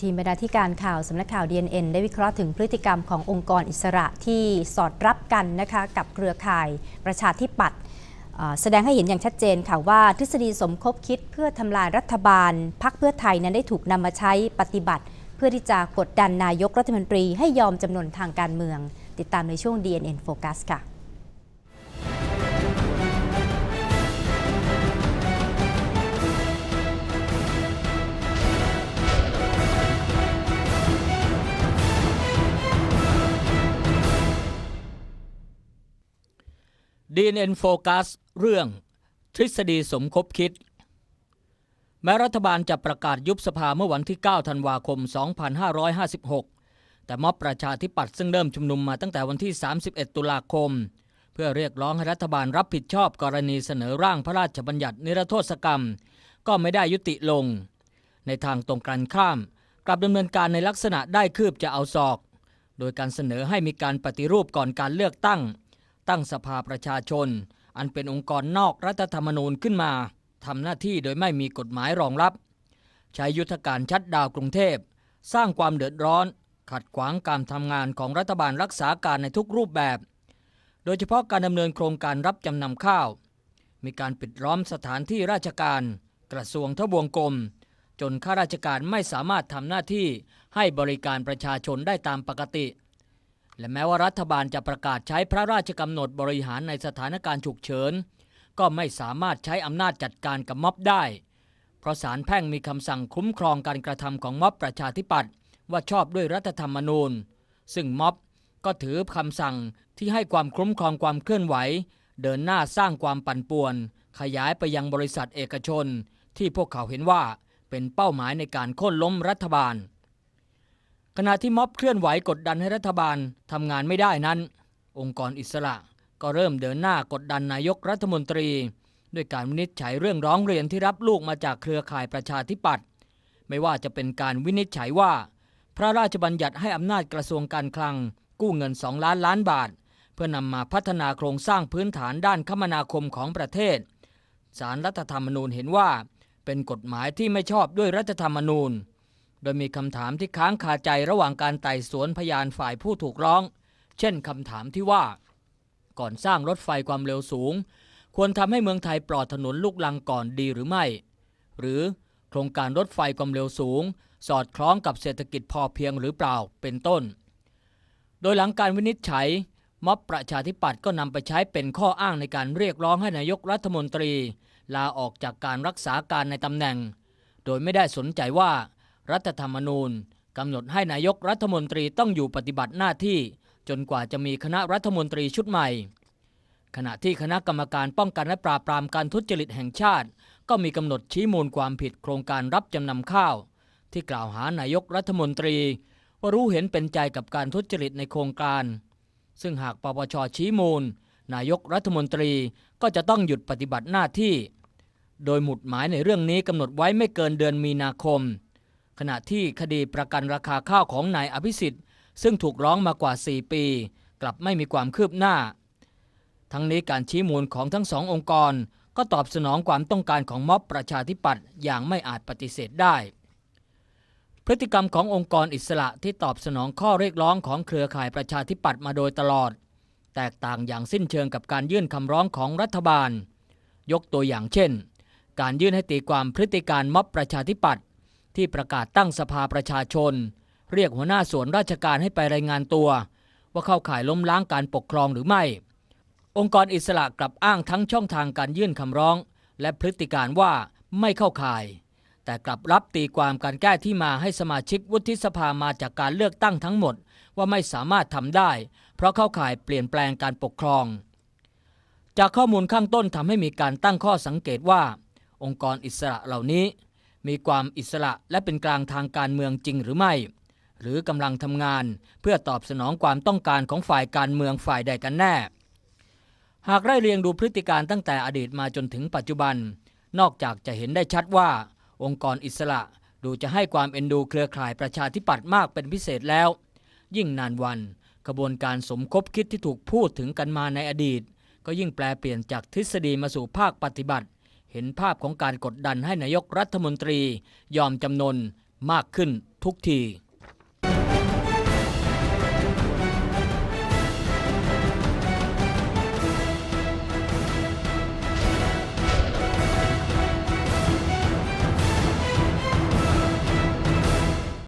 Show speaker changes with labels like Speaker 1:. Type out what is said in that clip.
Speaker 1: ทีมบรรณาธิการข่าวสำนักข่าว DNN ได้วิเคราะห์ถึงพฤติกรรมขององค์กรอิสระที่สอดรับกันนะคะกับเครือข่ายประชาธิปัตย์แสดงให้เห็นอย่างชัดเจนค่ะว่าทฤษฎีสมคบคิดเพื่อทำลายรัฐบาลพักเพื่อไทยนั้นได้ถูกนำมาใช้ปฏิบัติ เพื่อที่จะกดดันนายกรัฐมนตรีให้ยอมจำนนทางการเมือง ติดตามในช่วง DNN Focus ค่ะ
Speaker 2: DNN Focus เรื่องทฤษฎีสมคบคิด แม้รัฐบาลจะประกาศยุบสภาเมื่อวันที่ 9 ธันวาคม 2556 แต่ม็อบประชาธิปัตย์ซึ่งเริ่มชุมนุมมาตั้งแต่วันที่ 31 ตุลาคม เพื่อเรียกร้องให้รัฐบาลรับผิดชอบกรณีเสนอร่างพระราชบัญญัตินิรโทษกรรม ก็ไม่ได้ยุติลง ในทางตรงกันข้าม กลับดำเนินการในลักษณะได้คืบจะเอาศอก โดยการเสนอให้มีการปฏิรูปก่อนการเลือกตั้ง ตั้งสภาประชาชน อันเป็นองค์กรนอกรัฐธรรมนูญขึ้นมาทำหน้าที่โดยไม่มีกฎหมายรองรับ ใช้ยุทธการชัดดาวกรุงเทพ สร้างความเดือดร้อน ขัดขวางการทำงานของรัฐบาลรักษาการในทุกรูปแบบ โดยเฉพาะการดำเนินโครงการรับจำนำข้าว มีการปิดล้อมสถานที่ราชการ กระทรวงทบวงกรมจนข้าราชการไม่สามารถทำหน้าที่ให้บริการประชาชนได้ตามปกติ และแม้ว่ารัฐบาลจะประกาศใช้พระราชกำหนดบริหารในสถานการณ์ฉุกเฉิน ก็ไม่สามารถใช้อำนาจจัดการกับม็อบได้ เพราะศาลแพ่งมีคำสั่งคุ้มครองการกระทำของม็อบประชาธิปัตย์ว่าชอบด้วยรัฐธรรมนูญ ซึ่งม็อบก็ถือคำสั่งที่ให้ความคุ้มครองความเคลื่อนไหว เดินหน้าสร้างความปั่นป่วน ขยายไปยังบริษัทเอกชน ที่พวกเขาเห็นว่าเป็นเป้าหมายในการโค่นล้มรัฐบาล ขณะที่ม็อบเคลื่อนไหวกดดันให้รัฐบาลทำงานไม่ได้นั้น องค์กรอิสระก็เริ่มเดินหน้ากดดันนายกรัฐมนตรี ด้วยการวินิจฉัยเรื่องร้องเรียนที่รับลูกมาจากเครือข่ายประชาธิปัตย์ไม่ว่าจะเป็นการวินิจฉัยว่า พระราชบัญญัติให้อำนาจกระทรวงการคลัง กู้เงิน 2 ล้านล้านบาท เพื่อนำมาพัฒนาโครงสร้างพื้นฐานด้านคมนาคมของประเทศสารรัฐธรรมนูญเห็นว่า เป็นกฎหมายที่ไม่ชอบด้วยรัฐธรรมนูญ โดยมีคำถามที่ค้างคาใจระหว่างการไต่สวนพยานฝ่ายผู้ถูกร้อง เช่นคำถามที่ว่า ก่อนสร้างรถไฟความเร็วสูง ควรทำให้เมืองไทยปลอดถนนลูกลังก่อนดีหรือไม่ หรือโครงการรถไฟความเร็วสูง สอดคล้องกับเศรษฐกิจพอเพียงหรือเปล่าเป็นต้น โดยหลังการวินิจฉัยม็อบประชาธิปัตย์ก็นำไปใช้เป็นข้ออ้างในการเรียกร้องให้นายกรัฐมนตรี ลาออกจากการรักษาการในตำแหน่ง โดยไม่ได้สนใจว่า รัฐธรรมนูญกำหนดให้นายกรัฐมนตรีต้องอยู่ปฏิบัติหน้าที่ จนกว่าจะมีคณะรัฐมนตรีชุดใหม่ ขณะที่คณะกรรมการป้องกันและปราบปรามการทุจริตแห่งชาติ ก็มีกำหนดชี้มูลความผิดโครงการรับจำนำข้าว ที่กล่าวหานายกรัฐมนตรี ว่ารู้เห็นเป็นใจกับการทุจริตในโครงการ ซึ่งหากปปชชี้มูล นายกรัฐมนตรีก็จะต้องหยุดปฏิบัติหน้าที่ โดยหมุดหมายในเรื่องนี้กำหนดไว้ไม่เกินเดือนมีนาคม ขณะที่คดีประกันราคาข้าวของนายอภิสิทธิ์ ซึ่งถูกร้องมากว่า 4 ปี กลับไม่มีความคืบหน้า ทั้งนี้การชี้มูลของทั้งสององค์กร ก็ตอบสนองความต้องการของม็อบประชาธิปัตย์อย่างไม่อาจปฏิเสธได้ พฤติกรรมขององค์กรอิสระที่ตอบสนองข้อเรียกร้องของเครือข่ายประชาธิปัตย์มาโดยตลอด แตกต่างอย่างสิ้นเชิงกับการยื่นคำร้องของรัฐบาล ยกตัวอย่างเช่น การยื่นให้ตีความพฤติการม็อบประชาธิปัตย์ ที่ประกาศตั้งสภาประชาชน เรียกหัวหน้าส่วนราชการให้ไปรายงานตัว ว่าเข้าข่ายล้มล้างการปกครองหรือไม่ องค์กรอิสระกลับอ้างทั้งช่องทางการยื่นคำร้อง และพฤติการว่าไม่เข้าข่าย แต่กลับรับตีความการแก้ที่มาให้สมาชิกวุฒิสภามาจากการเลือกตั้งทั้งหมด ว่าไม่สามารถทำได้ เพราะเข้าข่ายเปลี่ยนแปลงการปกครอง จากข้อมูลข้างต้นทำให้มีการตั้งข้อสังเกตว่า องค์กรอิสระเหล่านี้ มีความอิสระและเป็นกลางทางการเมืองจริงหรือไม่ หรือกำลังทำงานเพื่อตอบสนองความต้องการของฝ่ายการเมืองฝ่ายใดกันแน่ หากไล่เรียงดูพฤติการตั้งแต่อดีตมาจนถึงปัจจุบัน นอกจากจะเห็นได้ชัดว่า องค์กรอิสระดูจะให้ความเอ็นดูเครือข่ายประชาธิปัตย์มากเป็นพิเศษแล้ว ยิ่งนานวันกระบวนการสมคบคิดที่ถูกพูดถึงกันมาในอดีต ก็ยิ่งแปลเปลี่ยนจากทฤษฎีมาสู่ภาคปฏิบัติ เห็นภาพของการกดดันให้นายกรัฐมนตรียอมจำนนมากขึ้นทุกที